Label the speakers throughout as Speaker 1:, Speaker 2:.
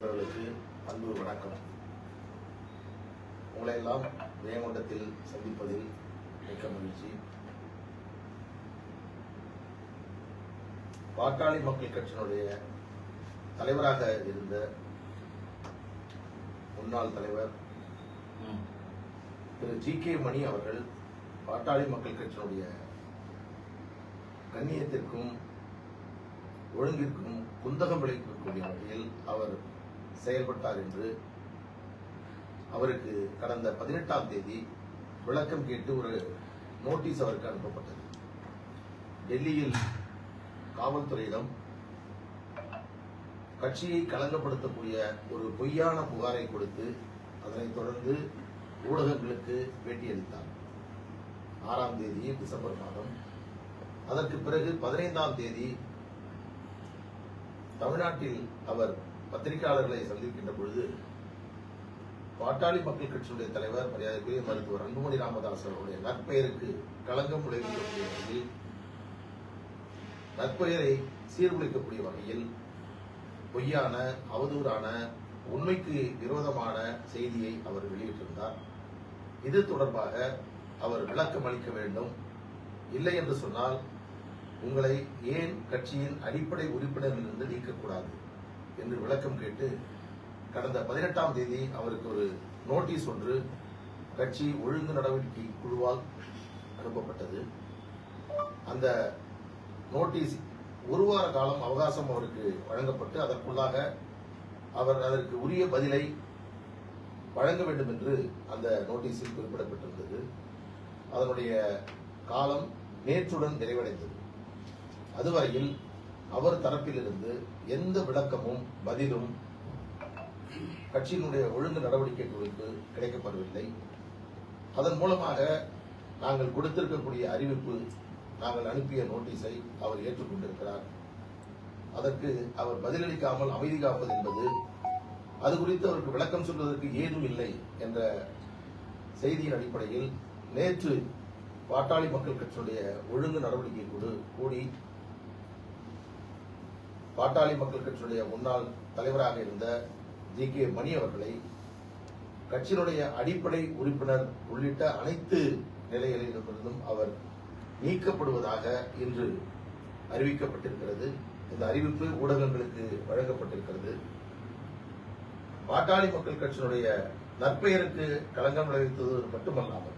Speaker 1: அவர்களுக்கு அன்பு வணக்கம். உங்களை எல்லாம் வேங்கொண்டத்தில் சந்திப்பதில் மிக்க மகிழ்ச்சி. பாட்டாளி மக்கள் கட்சியினுடைய தலைவராக இருந்த முன்னாள் தலைவர் திரு ஜி கே மணி அவர்கள் பாட்டாளி மக்கள் கட்சியினுடைய கண்ணியத்திற்கும் ஒழுங்கிற்கும் குந்தகம் விளைவிக்கக்கூடிய வகையில் அவர் செயல்பட்டார் என்று அவருக்கு கடந்த பதினெட்டாம் தேதி விளக்கம் கேட்டு ஒரு நோட்டீஸ் அவருக்கு அனுப்பப்பட்டது. டெல்லியில் காவல்துறையிடம் கட்சியை கலங்கப்படுத்தக்கூடிய ஒரு பொய்யான புகாரை கொடுத்து அதனைத் தொடர்ந்து ஊடகங்களுக்கு பேட்டியளித்தார் ஆறாம் தேதி டிசம்பர் மாதம். அதற்கு பிறகு பதினைந்தாம் தேதி தமிழ்நாட்டில் அவர் பத்திரிகையாளர்களை சந்திக்கின்ற பொழுது பாட்டாளி மக்கள் கட்சியினுடைய தலைவர் மரியாதைக்குரிய மருத்துவர் அன்புமணி ராமதாஸ் அவருடைய நற்பெயருக்கு களங்கம் விளைவிக்கக்கூடிய வகையில் நற்பெயரை சீர்குலைக்கக்கூடிய வகையில் பொய்யான அவதூறான உண்மைக்கு விரோதமான செய்தியை அவர் வெளியிட்டிருந்தார். இது தொடர்பாக அவர் விளக்கம் அளிக்க வேண்டும். இல்லை என்று சொன்னால் உங்களை ஏன் கட்சியின் அடிப்படை உறுப்பினரிலிருந்து நீக்கக்கூடாது? என்று விளக்கம் கேட்டு கடந்த பதினெட்டாம் தேதி அவருக்கு ஒரு நோட்டீஸ் ஒன்று கட்சி ஒழுங்கு நடவடிக்கை குழுவால் அனுப்பப்பட்டது. அந்த நோட்டீஸ் ஒரு வார காலம் அவகாசம் அவருக்கு வழங்கப்பட்டு அதற்குள்ளாக அவர் அதற்கு உரிய பதிலை வழங்க வேண்டும் என்று அந்த நோட்டீஸில் குறிப்பிடப்பட்டிருந்தது. அதனுடைய காலம் நேற்றுடன் நிறைவடைந்தது. அதுவரையில் அவர் தரப்பிலிருந்து எந்த விளக்கமும் பதிலும் கட்சியினுடைய ஒழுங்கு நடவடிக்கை குறித்து கிடைக்கப்படவில்லை. அதன் மூலமாக நாங்கள் கொடுத்திருக்கக்கூடிய அறிவிப்பு நாங்கள் அனுப்பிய நோட்டீஸை அவர் ஏற்றுக்கொண்டிருக்கிறார். அதற்கு அவர் பதிலளிக்காமல் அமைதி காப்பது என்பது அது குறித்து அவருக்கு விளக்கம் சொல்வதற்கு ஏதும் இல்லை என்ற செய்தியின் அடிப்படையில் நேற்று பாட்டாளி மக்கள் கட்சியுடைய ஒழுங்கு நடவடிக்கை குழு கூடி பாட்டாளி மக்கள் கட்சியுடைய முன்னாள் தலைவராக இருந்த ஜி. கே. மணி அவர்களை கட்சியினுடைய அடிப்படை உறுப்பினர் உள்ளிட்ட அனைத்து நிலைகளிலிருந்தும் அவர் நீக்கப்படுவதாக இன்று அறிவிக்கப்பட்டிருக்கிறது. இந்த அறிவிப்பு ஊடகங்களுக்கு வழங்கப்பட்டிருக்கிறது. பாட்டாளி மக்கள் கட்சியினுடைய நற்பெயருக்கு களங்கம் விளைவித்தது மட்டுமல்லாமல்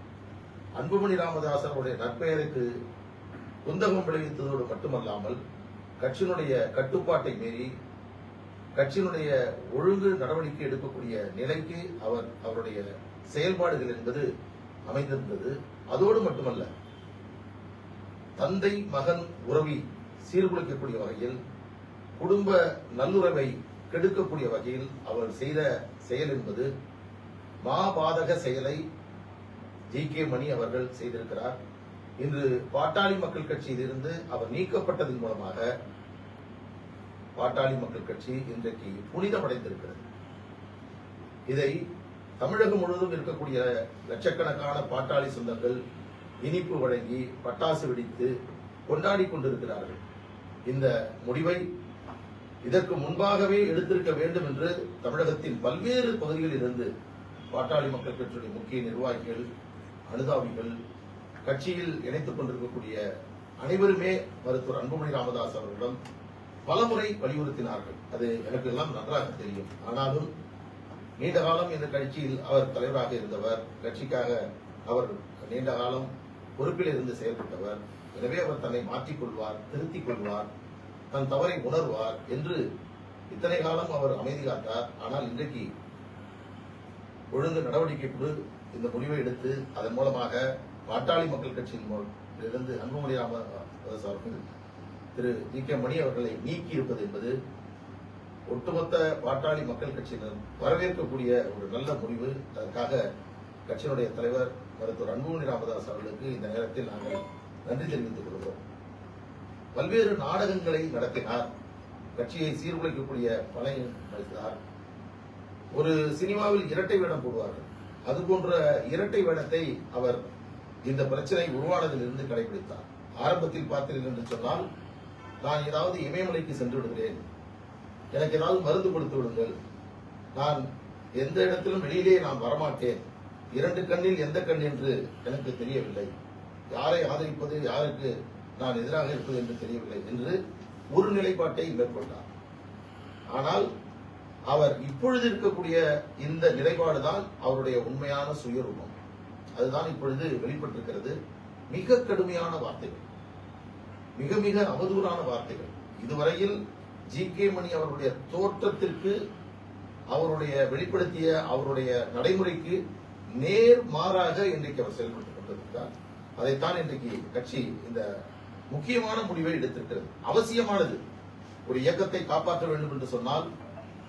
Speaker 1: அன்புமணி ராமதாசனுடைய நற்பெயருக்கு குந்தகம் விளைவித்ததோடு மட்டுமல்லாமல் கட்சியினுடைய கட்டுப்பாட்டை மீறி கட்சியினுடைய ஒழுங்கு நடவடிக்கை எடுக்கக்கூடிய நிலைக்கு அவர் அவருடைய செயல்பாடுகள் என்பது அமைந்திருந்தது. அதோடு மட்டுமல்ல தந்தை மகன் உறவி சீர்குலைக்கக்கூடிய வகையில் குடும்ப நல்லுறவை கெடுக்கக்கூடிய வகையில் அவர் செய்த செயல் என்பது மாபாதக செயலை ஜி கே மணி அவர்கள் செய்திருக்கிறார். இன்று பாட்டாளி மக்கள் கட்சியிலிருந்து அவர் நீக்கப்பட்டதன் மூலமாக பாட்டாளி மக்கள் கட்சி இன்றைக்கு புனிதமடைந்திருக்கிறது. இதை தமிழகம் முழுவதும் இருக்கக்கூடிய லட்சக்கணக்கான பாட்டாளி சொந்தங்கள் இனிப்பு வழங்கி பட்டாசு வெடித்து கொண்டாடி கொண்டிருக்கிறார்கள். இந்த முடிவை இதற்கு முன்பாகவே எடுத்திருக்க வேண்டும் என்று தமிழகத்தின் பல்வேறு பகுதிகளில் இருந்து பாட்டாளி மக்கள் கட்சியுடைய முக்கிய நிர்வாகிகள் அனுதாபிகள் கட்சியில் இணைத்துக் கொண்டிருக்கக்கூடிய அனைவருமே மருத்துவர் அன்புமணி ராமதாஸ் அவர்களிடம் பலமுறை வலியுறுத்தினார்கள். அது எனக்கு எல்லாம் நன்றாக தெரியும். ஆனாலும் நீண்ட காலம் இந்த கட்சியில் அவர் தலைவராக இருந்தவர் கட்சிக்காக அவர் நீண்ட காலம் பொறுப்பில் இருந்து செயல்பட்டவர் எனவே அவர் தன்னை மாற்றிக் கொள்வார் திருத்திக் கொள்வார் தன் தவறை உணர்வார் என்று இத்தனை காலம் அவர் அமைதி காத்தார் ஆனால் இன்றைக்கு ஒழுங்கு நடவடிக்கை கொடு இந்த முடிவை எடுத்து அதன் மூலமாக பாட்டாளி மக்கள் கட்சியின் இருந்து அன்புமணி ராமதாஸ் அவர்கள் திரு ஜி கே. மணி அவர்களை நீக்கி இருப்பது என்பது ஒட்டுமொத்த பாட்டாளி மக்கள் கட்சியினர் வரவேற்கக்கூடிய ஒரு நல்ல முடிவு. அதற்காக கட்சியினுடைய தலைவர் மருத்துவர் அன்புமணி ராமதாஸ் அவர்களுக்கு இந்த நேரத்தில் நாங்கள் நன்றி தெரிவித்துக் கொள்கிறோம். பல்வேறு நாடகங்களை நடத்தினார். கட்சியை சீர்குலைக்கக்கூடிய பணி நடத்தினார். ஒரு சினிமாவில் இரட்டை வேடம் போடுவார்கள். அது போன்ற இரட்டை வேடத்தை அவர் இந்த பிரச்சனை உருவானதிலிருந்து கடைபிடித்தார் ஆரம்பத்தில் பார்த்தீர்கள் என்று சொன்னால் நான் ஏதாவது இமயமலைக்கு சென்று விடுகிறேன் எனக்கு ஏதாவது மருந்து கொடுத்து விடுங்கள். நான் எந்த இடத்திலும் வெளியிலே நான் வரமாட்டேன். இரண்டு கண்ணில் எந்த கண் என்று எனக்கு தெரியவில்லை. யாரை ஆதரிப்பது யாருக்கு நான் எதிராக இருப்பது என்று தெரியவில்லை என்று ஒரு நிலைப்பாட்டை மேற்கொண்டார். ஆனால் அவர் இப்பொழுது இருக்கக்கூடிய இந்த நிலைப்பாடுதான் அவருடைய உண்மையான சுயரூபம். அதுதான் இப்பொழுது வெளிப்பட்டிருக்கிறது மிக கடுமையான வார்த்தைகள். மிக மிக அவதூறான வார்த்தைகள். இதுவரையில் ஜி கே மணி அவருடைய தோற்றத்திற்கு அவருடைய வெளிப்படுத்திய அவருடைய நடைமுறைக்கு நேர் மாறாக இன்றைக்கு அவர் செயல்பட்டுக் கொண்டிருக்கிறார். அதைத்தான் இன்றைக்கு கட்சி இந்த முக்கியமான முடிவை எடுத்திருக்கிறது. அவசியமானது. ஒரு இயக்கத்தை காப்பாற்ற வேண்டும் என்று சொன்னால்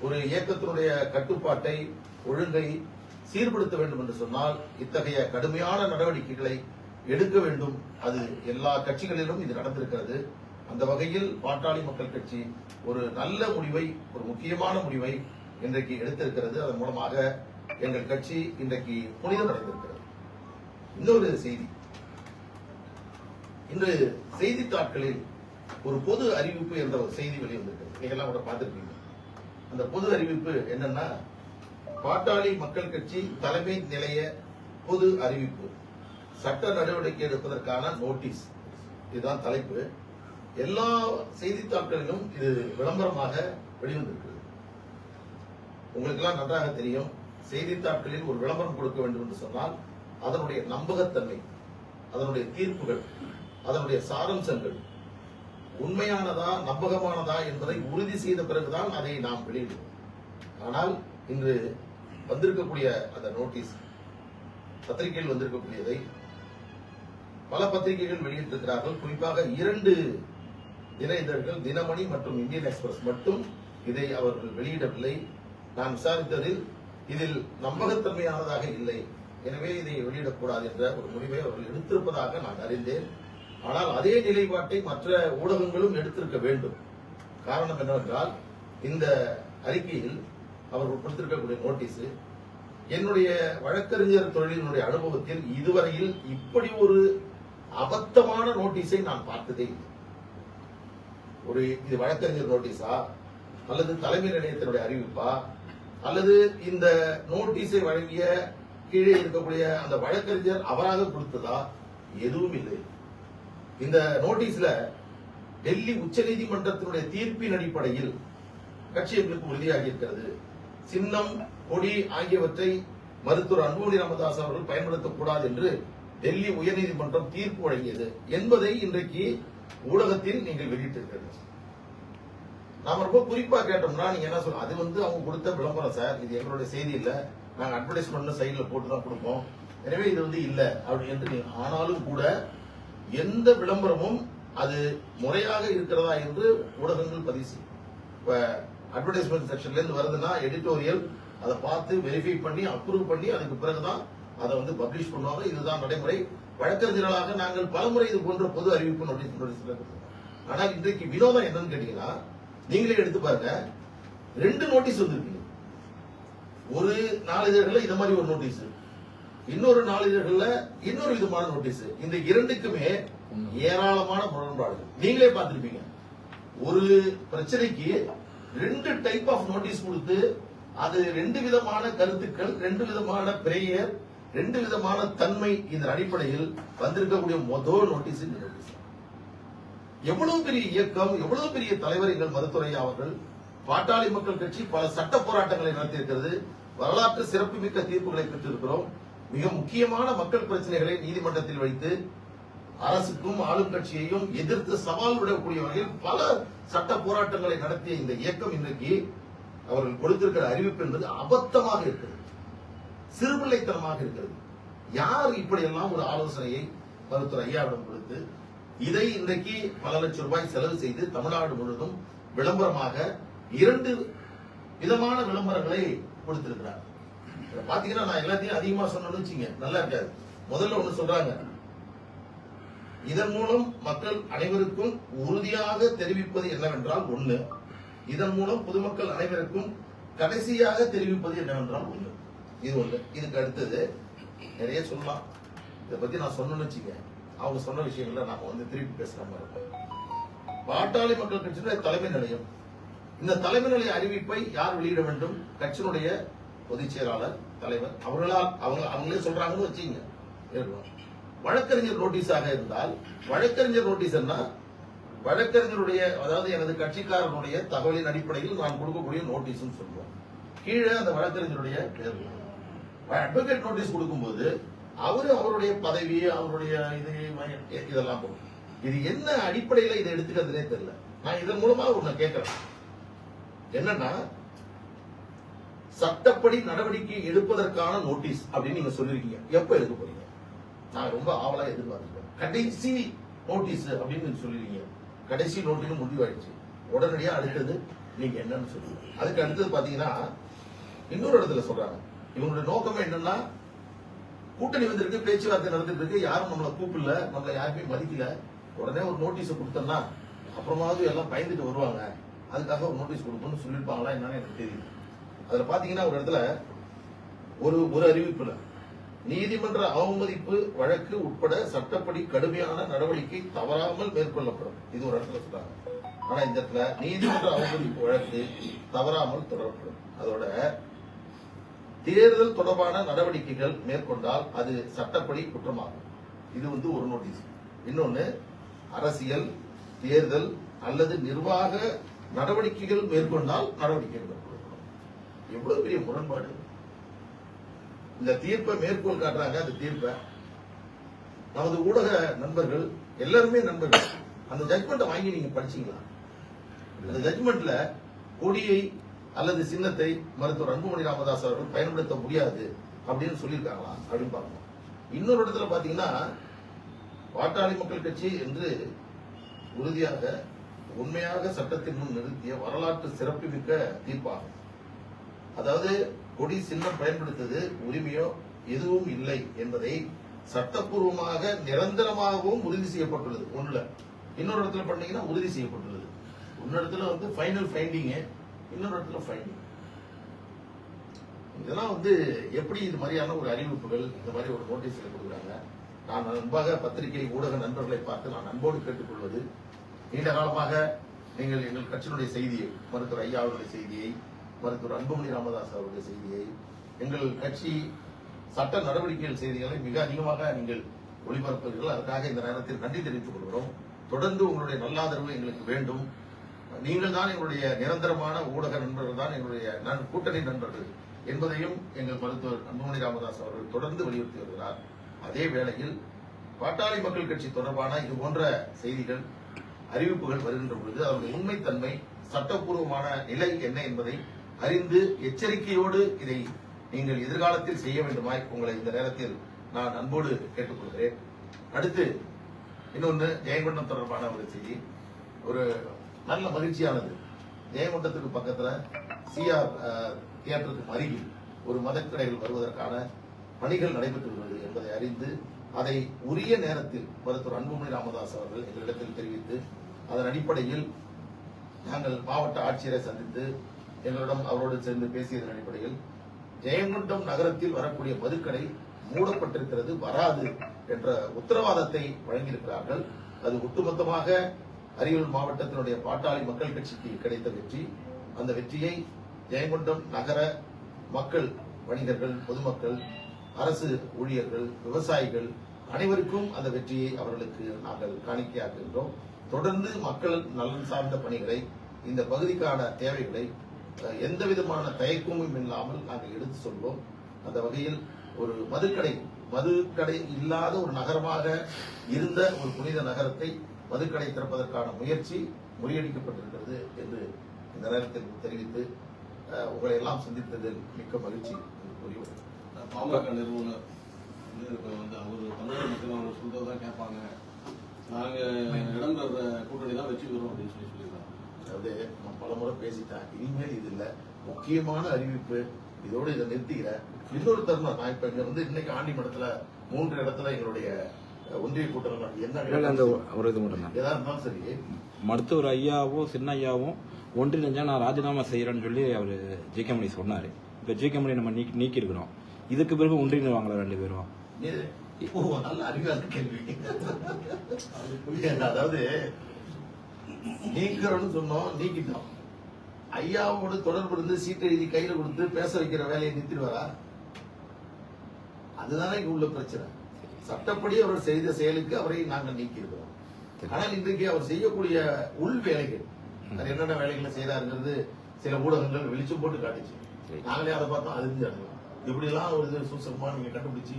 Speaker 1: ஒரு இயக்கத்தினுடைய கட்டுப்பாட்டை ஒழுங்கை சீர்படுத்த வேண்டும் என்று சொன்னால் இத்தகைய கடுமையான நடவடிக்கைகளை எடுக்க வேண்டும். அது எல்லா கட்சிகளிலும் இது நடந்திருக்கிறது. அந்த வகையில் பாட்டாளி மக்கள் கட்சி ஒரு நல்ல முடிவை ஒரு முக்கியமான முடிவை இன்றைக்கு எடுத்திருக்கிறது. அதன் மூலமாக எங்கள் கட்சி இன்றைக்கு புனிதம் அடைந்திருக்கிறது. இன்னொரு செய்தி. இன்று செய்தித்தாட்களில் ஒரு பொது அறிவிப்பு என்ற ஒரு செய்தி வெளிவந்திருக்கிறது. நீங்க எல்லாம் கூட பார்த்துருக்கீங்க அந்த பொது அறிவிப்பு என்னன்னா பாட்டாளி மக்கள் கட்சி தலைமை நிலைய பொது அறிவிப்பு. சட்ட நடவடிக்கை எடுப்பதற்கான நோட்டீஸ். இதுதான் தலைப்பு. எல்லா செய்தித்தாட்களிலும் இது விளம்பரமாக வெளிவந்திருக்கிறது. உங்களுக்கெல்லாம் நன்றாக தெரியும். செய்தித்தாட்களில் ஒரு விளம்பரம் கொடுக்க வேண்டும் என்று சொன்னால் அதனுடைய நம்பகத்தன்மை அதனுடைய தீர்ப்புகள் அதனுடைய சாரம்சங்கள் உண்மையானதா நம்பகமானதா என்பதை உறுதி செய்த பிறகுதான் அதை நாம் வெளியிடுவோம் ஆனால் இன்று வந்திருக்கக்கூடிய அந்த நோட்டீஸ் பத்திரிகையில் வந்திருக்கக்கூடியதை பல பத்திரிகைகள் வெளியிட்டிருக்கிறார்கள். குறிப்பாக இரண்டு தின இதழ்கள் தினமணி மற்றும் இந்தியன் எக்ஸ்பிரஸ் மட்டும் இதை அவர்கள் வெளியிடவில்லை. நான் விசாரித்ததில் இதில் நம்பகத்தன்மையானதாக இல்லை. எனவே இதை வெளியிடக்கூடாது என்ற ஒரு முடிவை அவர்கள் எடுத்திருப்பதாக நான் அறிந்தேன். ஆனால் அதே நிலைப்பாட்டை மற்ற ஊடகங்களும் எடுத்திருக்க வேண்டும். காரணம் என்னவென்றால் இந்த அறிக்கையில் அவர்கள் கொடுத்திருக்கக்கூடிய நோட்டீஸ் என்னுடைய வழக்கறிஞர் தொழிலினுடைய அனுபவத்தில் இதுவரையில் இப்படி ஒரு அபத்தமான நோட்டீஸை நான் பார்த்ததே இல்லை. ஒரு இது வழக்கறிஞர் நோட்டீஸா? அல்லது தலைமை நிலையத்தினுடைய அறிவிப்பா? அல்லது இந்த நோட்டீஸை வழங்கிய கீழே இருக்கக்கூடிய அந்த வழக்கறிஞர் அவராக கொடுத்ததா? எதுவும் இல்லை. இந்த நோட்டீஸ்ல டெல்லி உச்சநீதிமன்றத்தினுடைய தீர்ப்பின் அடிப்படையில் கட்சி எங்களுக்கு உறுதியாகி இருக்கிறது. சின்னம் கொடி ஆகியவற்றை மருத்துவர் அன்புமணி ராமதாஸ் அவர்கள் பயன்படுத்தக்கூடாது என்று டெல்லி உயர்நீதிமன்றம் தீர்ப்பு வழங்கியது. என்பதை இன்றைக்கு ஊடகத்தில் நீங்கள் வெளியிட்டிருக்கிறது நாம ரொம்ப குறிப்பா கேட்டோம்னா நீங்க என்ன சொல்ல அது வந்து அவங்க கொடுத்த விளம்பரம் சார். இது எங்களுடைய செய்தி இல்ல. நாங்க அட்வர்டைஸ்மெண்ட் சைட்ல போட்டு தான் கொடுப்போம். எனவே இது வந்து இல்ல அப்படி என்று ஆனாலும் கூட எந்த விளம்பரமும் அது முறையாக இருக்கிறதா என்று ஊடகங்கள் பதிவு செய்யும் இப்ப அட்வர்டைஸ்மெண்ட் செக்ஷன்ல இருந்து வருதுன்னா எடிட்டோரியல் அதை பார்த்து வெரிஃபை பண்ணி அப்ரூவ் பண்ணி அதுக்கு பிறகுதான் அதை வந்து பப்ளிஷ் பண்ணுவாங்க. இதுதான் நடைமுறை. வழக்கறிஞர்களாக நாங்கள் பலமுறை இது போன்ற பொது அறிவிப்பு நோட்டீஸ் நோட்டீஸ். ஆனால் இன்றைக்கு வினோதம் என்னன்னு கேட்டீங்கன்னா நீங்களே எடுத்து பாருங்க. ரெண்டு நோட்டீஸ் வந்திருக்கு. ஒரு நாளிதழ்கள்ல இந்த மாதிரி ஒரு நோட்டீஸ் இன்னொரு நாளிதழ்கள்ல இன்னொரு விதமான நோட்டீஸ் இந்த இரண்டுக்குமே ஏராளமான முரண்பாடுகள். நீங்களே பார்த்திருப்பீங்க. ஒரு பிரச்சனைக்கு ரெண்டு டைப் ஆஃப் நோட்டீஸ் கொடுத்து அது ரெண்டு விதமான கருத்துக்கள் ரெண்டு விதமான பிரேயர் ரெண்டு விதமான தன்மை இந்த அடிப்படையில் வந்திருக்கக்கூடிய மொதல் நோட்டீஸ் இந்த நோட்டீஸ் எவ்வளவு பெரிய இயக்கம் எவ்வளவு பெரிய தலைவர் எங்கள் அவர்கள் பாட்டாளி மக்கள் கட்சி பல சட்ட போராட்டங்களை நடத்தியிருக்கிறது வரலாற்று சிறப்புமிக்க தீர்ப்புகளை பெற்றிருக்கிறோம். மிக முக்கியமான மக்கள் பிரச்சனைகளை நீதிமன்றத்தில் வைத்து அரசுக்கும் ஆளும் கட்சியையும் எதிர்த்து சவால் விடக்கூடிய வகையில் பல சட்ட போராட்டங்களை நடத்திய இந்த இயக்கம் இன்றைக்கு அவர்கள் கொடுத்திருக்கிற அறிவிப்பு என்பது அபத்தமாக இருக்கிறது. சிறுபிள்ளைத்தனமாக இருக்கிறது. யார் இப்படியெல்லாம் ஒரு ஆலோசனையை மருத்துவர் ஐயாவிடம் கொடுத்து இதை இன்றைக்கு பல லட்சம் ரூபாய் செலவு செய்து தமிழ்நாடு முழுவதும் விளம்பரமாக இரண்டு விதமான விளம்பரங்களை கொடுத்திருக்கிறார். பாத்தீங்கன்னா நான் எல்லாத்தையும் அதிகமா சொன்னேன்னு வச்சுங்க நல்லா இருக்காது. முதல்ல ஒண்ணு சொல்றாங்க. இதன் மூலம் மக்கள் அனைவருக்கும் உறுதியாக தெரிவிப்பது என்னவென்றால் ஒண்ணு. இதன் மூலம் பொதுமக்கள் அனைவருக்கும் கடைசியாக தெரிவிப்பது என்னவென்றால் ஒண்ணு. இது ஒண்ணு. இதுக்கு அடுத்தது நிறைய சொல்லலாம். இதை பத்தி நான் சொன்னேன்னு வச்சுங்க அவங்க சொன்ன விஷயங்கள்ல நாம வந்து திருப்பி பேசுற மாதிரி இருக்கும். பாட்டாளி மக்கள் கட்சியினுடைய தலைமை நிலையம். இந்த தலைமை நிலைய அறிவிப்பை யார் வெளியிட வேண்டும்? கட்சியினுடைய பொதுச் செயலாளர் தலைவர். அவர்களால் அவங்க அவங்களே சொல்றாங்கன்னு வச்சுங்க வழக்கறிஞர் நோட்டீஸாக இருந்தால் வழக்கறிஞர் நோட்டீஸ்னா வழக்கறிஞருடைய அதாவது எனது கட்சிக்காரனுடைய தகவலின் அடிப்படையில் நான் கொடுக்கக்கூடிய நோட்டீஸ் சொல்றோம் கீழே அந்த வழக்கறிஞருடைய பேர். அட்வொகேட் நோட்டீஸ் கொடுக்கும்போது அவரு அவருடைய பதவி அவருடைய இது இதெல்லாம் போடும் இது என்ன அடிப்படையில இதை எடுத்துக்கிறதுனே தெரியல. நான் இதன் மூலமா உன்னை கேட்கிறேன். என்னன்னா சட்டப்படி நடவடிக்கை எடுப்பதற்கான நோட்டீஸ் அப்படின்னு நீங்க சொல்லிருக்கீங்க எப்ப எடுக்க போறீங்க? நான் ரொம்ப ஆவலா எதிர்பார்க்கிறேன். கடைசி நோட்டீஸ் அப்படின்னு சொல்லிருக்கீங்க. கடைசி நோட்டீஸ் முடிவாயிடுச்சு உடனடியா அடுத்தது நீங்க என்னன்னு சொல்லுங்க. அதுக்கு அடுத்தது பாத்தீங்கன்னா இன்னொரு இடத்துல சொல்றாங்க. இவங்களுடைய நோக்கம் என்னன்னா கூட்டணி வந்திருக்கு பேச்சுவார்த்தை நடந்துட்டு இருக்கு யாரும் நம்மளை கூப்பிடல நம்மளை யாருமே மதிக்கல. உடனே ஒரு நோட்டீஸ் கொடுத்தோம்னா அப்புறமாவது எல்லாம் பயந்துட்டு வருவாங்க. அதுக்காக ஒரு நோட்டீஸ் கொடுக்கணும்னு சொல்லியிருப்பாங்களா என்னன்னு எனக்கு தெரியும் அதுல பாத்தீங்கன்னா ஒரு இடத்துல ஒரு ஒரு அறிவிப்புல நீதிமன்ற அவமதிப்பு வழக்கு உட்பட சட்டப்படி கடுமையான நடவடிக்கை தவறாமல் மேற்கொள்ளப்படும். இது ஒரு இடத்துல சொல்றாங்க. ஆனா இந்த இடத்துல நீதிமன்ற அவமதிப்பு வழக்கு தவறாமல் தொடரப்படும். அதோட தேர்தல் தொடர்பான நடவடிக்கைகள் மேற்கொண்டால் அது சட்டப்படி குற்றமாகும். இது வந்து ஒரு நோட்டீஸ். இன்னொன்னு அரசியல் தேர்தல் அல்லது நிர்வாக நடவடிக்கைகள் மேற்கொண்டால் நடவடிக்கைகள் மேற்கொள்ளப்படும். எவ்வளவு பெரிய முரண்பாடு. இந்த தீர்ப்பை மேற்கோள் காட்டுறாங்க அந்த தீர்ப்பை. நமது ஊடக நண்பர்கள் எல்லாருமே நண்பர்கள் அந்த ஜட்மெண்ட்டை வாங்கி நீங்க படிச்சீங்களா? அந்த ஜட்மெண்ட்ல கொடியை அல்லது சின்னத்தை மருத்துவர் அன்புமணி ராமதாஸ் அவர்கள் பயன்படுத்த முடியாது அப்படின்னு சொல்லியிருக்காங்களா? அப்படின்னு பார்க்கணும் இன்னொரு இடத்துல பாத்தீங்கன்னா பாட்டாளி மக்கள் கட்சி என்று உறுதியாக உண்மையாக சட்டத்தின் முன் நிறுத்திய வரலாற்று சிறப்புமிக்க தீர்ப்பாகும். அதாவது கொடி சின்னம் பயன்படுத்தது உரிமையோ எதுவும் இல்லை என்பதை சட்டப்பூர்வமாக நிரந்தரமாகவும் உறுதி செய்யப்பட்டுள்ளது. ஒண்ணுல. இன்னொரு இடத்துல பண்ணீங்கன்னா உறுதி செய்யப்பட்டுள்ளது. இன்னொரு இடத்துல வந்து ஃபைனல் ஃபைண்டிங் இன்னொரு இடத்துல ஃபைண்டிங் இதெல்லாம் வந்து எப்படி இது மாதிரியான ஒரு அறிவிப்புகள் இந்த மாதிரி ஒரு நோட்டீஸ்ல கொடுக்குறாங்க? நான் அன்பாக பத்திரிகை ஊடக நண்பர்களை பார்த்து நான் அன்போடு கேட்டுக்கொள்வது நீண்ட காலமாக நீங்கள் எங்கள் கட்சியினுடைய செய்தியை மருத்துவர் ஐயா அவருடைய செய்தியை மருத்துவர் அன்புமணி ராமதாஸ் அவருடைய செய்தியை எங்கள் கட்சி சட்ட நடவடிக்கைகள் செய்திகளை மிக அதிகமாக நீங்கள் ஒளிபரப்புகிறீர்கள். அதற்காக இந்த நேரத்தில் நன்றி தெரிவித்துக் கொள்கிறோம். தொடர்ந்து உங்களுடைய நல்லாதரவு எங்களுக்கு வேண்டும். நீங்கள் தான் எங்களுடைய நிரந்தரமான ஊடக நண்பர்கள் தான் எங்களுடைய நன்- கூட்டணி நண்பர்கள் என்பதையும் எங்கள் மருத்துவர் அன்புமணி ராமதாஸ் அவர்கள் தொடர்ந்து வலியுறுத்தி வருகிறார். அதே வேளையில் பாட்டாளி மக்கள் கட்சி தொடர்பான இது போன்ற செய்திகள் அறிவிப்புகள் வருகின்ற பொழுது அவருடைய உண்மைத்தன்மை சட்டப்பூர்வமான நிலை என்ன என்பதை அறிந்து எச்சரிக்கையோடு இதை நீங்கள் எதிர்காலத்தில் செய்ய வேண்டுமாய் உங்களை இந்த நேரத்தில் நான் அன்போடு கேட்டுக்கொள்கிறேன். அடுத்து இன்னொன்று ஜெயங்கொண்டம் தொடர்பான ஒரு செய்தி. ஒரு நல்ல மகிழ்ச்சியானது. ஜெயங்கொண்டத்துக்கு பக்கத்தில் சிஆர் தியேட்டருக்கு அருகில் ஒரு மதக்கடைகள் வருவதற்கான பணிகள் நடைபெற்று வருகிறது என்பதை அறிந்து அதை உரிய நேரத்தில் மருத்துவர் அன்புமணி ராமதாஸ் அவர்கள் எங்களிடத்தில் தெரிவித்து அதன் அடிப்படையில் நாங்கள் மாவட்ட ஆட்சியரை சந்தித்து எங்களிடம் அவரோடு சேர்ந்து பேசியதன் அடிப்படையில் ஜெயங்கொண்டம் நகரத்தில் வரக்கூடிய மதுக்கடை மூடப்பட்டிருக்கிறது வராது என்ற உத்தரவாதத்தை வழங்கியிருக்கிறார்கள். அது ஒட்டுமொத்தமாக அரியலூர் மாவட்டத்தினுடைய பாட்டாளி மக்கள் கட்சிக்கு கிடைத்த வெற்றி. அந்த வெற்றியை ஜெயங்கொண்டம் நகர மக்கள் வணிகர்கள் பொதுமக்கள் அரசு ஊழியர்கள் விவசாயிகள் அனைவருக்கும் அந்த வெற்றியை அவர்களுக்கு நாங்கள் காணிக்கையாக்குகின்றோம். தொடர்ந்து மக்கள் நலன் சார்ந்த பணிகளை இந்த பகுதிக்கான தேவைகளை எந்த விதமான தயக்கமும் இல்லாமல் நாங்கள் எடுத்து சொல்வோம் அந்த வகையில் ஒரு மதுக்கடை மதுக்கடை இல்லாத ஒரு நகரமாக இருந்த ஒரு புனித நகரத்தை மதுக்கடை திறப்பதற்கான முயற்சி முறியடிக்கப்பட்டிருக்கிறது என்று இந்த நேரத்தில் தெரிவித்து உங்களை எல்லாம் சந்தித்ததில் மிக்க மகிழ்ச்சி என்று கூறி வருகிறேன்.
Speaker 2: பாமக நிறுவனர் வந்து அவர் தமிழக மக்கள் அவங்க சொல்றதை தான் கேட்பாங்க. நாங்க இடம் பெற கூட்டணி தான் வெற்றி பெறும் அப்படின்னு சொல்லி சொல்லியிருக்காங்க.
Speaker 1: நான் பலமுறை பேசிட்டேன் இனிமேல் இது இல்ல. முக்கியமான அறிவிப்பு இதோட இதை நிறுத்திக்கிறேன் இன்னொரு தருணம் நான் இப்ப இங்க வந்து இன்னைக்கு ஆண்டி மடத்துல மூன்று இடத்துல எங்களுடைய ஒன்றிய கூட்டம். என்ன
Speaker 3: இல்ல, அந்த ஒரு இது மட்டும்
Speaker 1: எதா இருந்தாலும் சரி.
Speaker 3: மருத்துவர் ஐயாவும் சின்ன ஐயாவும் ஒன்றிணைஞ்சா நான் ராஜினாமா செய்யறேன்னு சொல்லி அவர் ஜே கே மணி சொன்னாரு. இப்ப ஜே கே மணி நம்ம நீக்கி நீக்கி இருக்கிறோம் இதுக்கு பிறகு ஒன்றிணைவாங்களா ரெண்டு பேரும்.
Speaker 1: நல்ல அறிவான கேள்வி. அதாவது நீக்கிறோம்னு சொன்னோம் நீக்கிட்டோம். ஐயாவோடு தொடர்பு இருந்து சீட்டு எழுதி கையில கொடுத்து பேச வைக்கிற வேலையை நிறுத்திடுவாரா அதுதானே இங்க உள்ள பிரச்சனை. சட்டப்படி அவர் செய்த செயலுக்கு அவரை நாங்கள் நீக்கியிருக்கிறோம். ஆனால் இன்றைக்கு அவர் செய்யக்கூடிய உள் வேலைகள் அவர் என்னென்ன வேலைகளை செய்தாருங்கிறது சில ஊடகங்கள் வெளிச்சம் போட்டு காட்டுச்சு. நாங்களே அதை பார்த்தோம் அதிர்ந்து அடையலாம் இப்படி எல்லாம் ஒரு இது சூசகமா நீங்க கண்டுபிடிச்சு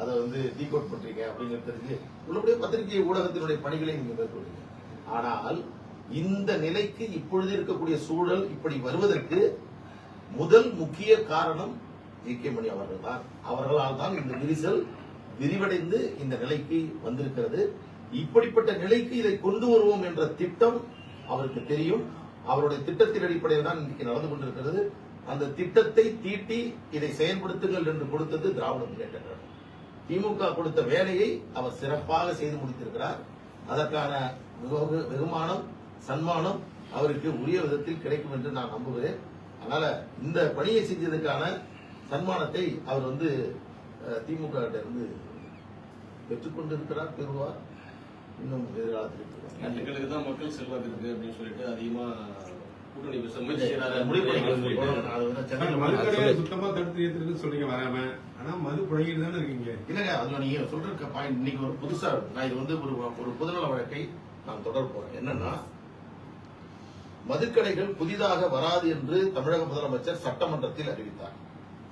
Speaker 1: அதை வந்து டீகோட் பண்றீங்க அப்படிங்கிறது தெரிஞ்சு உள்ளபடியே பத்திரிகை ஊடகத்தினுடைய பணிகளை நீங்க மேற்கொள்றீங்க ஆனால் இந்த நிலைக்கு இப்பொழுது இருக்கக்கூடிய சூழல் இப்படி வருவதற்கு முதல் முக்கிய காரணம் ஜி கே மணி அவர்கள் தான். அவர்களால் தான் இந்த விரிசல் விரிவடைந்து இந்த நிலைக்கு வந்திருக்கிறது. இப்படிப்பட்ட நிலைக்கு இதை கொண்டு வருவோம் என்ற திட்டம் அவருக்கு தெரியும். அவருடைய திட்டத்தின் அடிப்படையில் தான் இன்றைக்கு நடந்து கொண்டிருக்கிறது. அந்த திட்டத்தை தீட்டி இதை செயல்படுத்துங்கள் என்று கொடுத்தது திராவிட முன்னேற்ற கழகம். திமுக கொடுத்த வேலையை அவர் சிறப்பாக செய்து முடித்திருக்கிறார். அதற்கான வெகுமானம் சன்மானம் அவருக்கு உரிய விதத்தில் கிடைக்கும் என்று நான் நம்புகிறேன். அதனால இந்த பணியை செஞ்சதுக்கான சன்மானத்தை அவர் வந்து திமுக இருந்து பெற்றுக்கொண்டிருக்கிறார் பெறுவார். இன்னும்.
Speaker 2: எங்களுக்கு தான் மக்கள் செல்வாக்கு இருக்கு அப்படின்னு சொல்லிட்டு அதிகமா
Speaker 1: இன்னைக்கு ஒரு புதுசா இருக்கு. நான் இது வந்து ஒரு ஒரு பொதுநல வழக்கை நான் தொடர போறேன். என்னன்னா மதுக்கடைகள் புதிதாக வராது என்று தமிழக முதலமைச்சர் சட்டமன்றத்தில் அறிவித்தார்.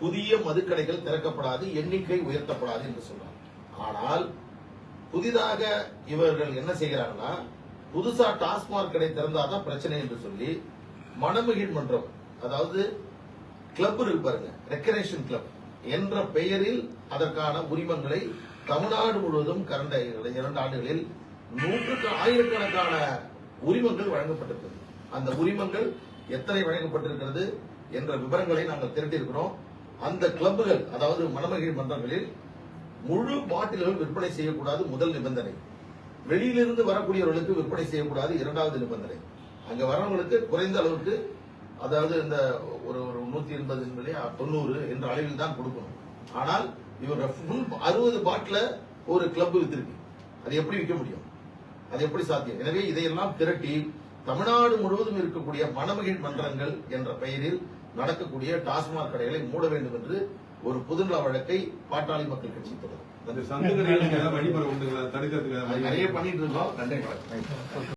Speaker 1: புதிய மதுக்கடைகள் திறக்கப்படாது எண்ணிக்கை உயர்த்தப்படாது என்று சொன்னார். ஆனால் புதிதாக இவர்கள் என்ன செய்கிறாங்கன்னா புதுசா டாஸ்மாக் கடை திறந்தாதான் பிரச்சனை என்று சொல்லி மணமகிழ் மன்றம் அதாவது கிளப் இருக்கு பாருங்க ரெக்கரேஷன் கிளப் என்ற பெயரில் அதற்கான உரிமங்களை தமிழ்நாடு முழுவதும் கடந்த இரண்டு ஆண்டுகளில் நூற்றுக்கு ஆயிரக்கணக்கான உரிமங்கள் வழங்கப்பட்டிருக்கிறது. அந்த உரிமங்கள் எத்தனை வழங்கப்பட்டிருக்கிறது என்ற விவரங்களை நாங்கள் திரட்டியிருக்கிறோம். அந்த கிளப்புகள் அதாவது மணமகிழ் மன்றங்களில் முழு பாட்டில்கள் விற்பனை செய்யக்கூடாது முதல் நிபந்தனை. வெளியிலிருந்து வரக்கூடியவர்களுக்கு விற்பனை செய்யக்கூடாது இரண்டாவது நிபந்தனை. அங்க வரவங்களுக்கு குறைந்த அளவுக்கு அதாவது இந்த ஒரு ஒரு நூத்தி எண்பது இல்லையா தொண்ணூறு என்ற அளவில் தான் கொடுக்கணும். ஆனால் இவங்க ஃபுல் அறுபது பாட்டில ஒரு கிளப் வித்திருக்கு அது எப்படி விற்க முடியும்? அது எப்படி சாத்தியம்? எனவே இதையெல்லாம் திரட்டி தமிழ்நாடு முழுவதும் இருக்கக்கூடிய மணமகிழ் மன்றங்கள் என்ற பெயரில் நடக்கக்கூடிய டாஸ்மாக் கடைகளை மூட வேண்டும் என்று ஒரு பொதுநல வழக்கை பாட்டாளி மக்கள் கட்சி தொடரும் நிறைய பண்ணிட்டு இருக்கோம் நன்றி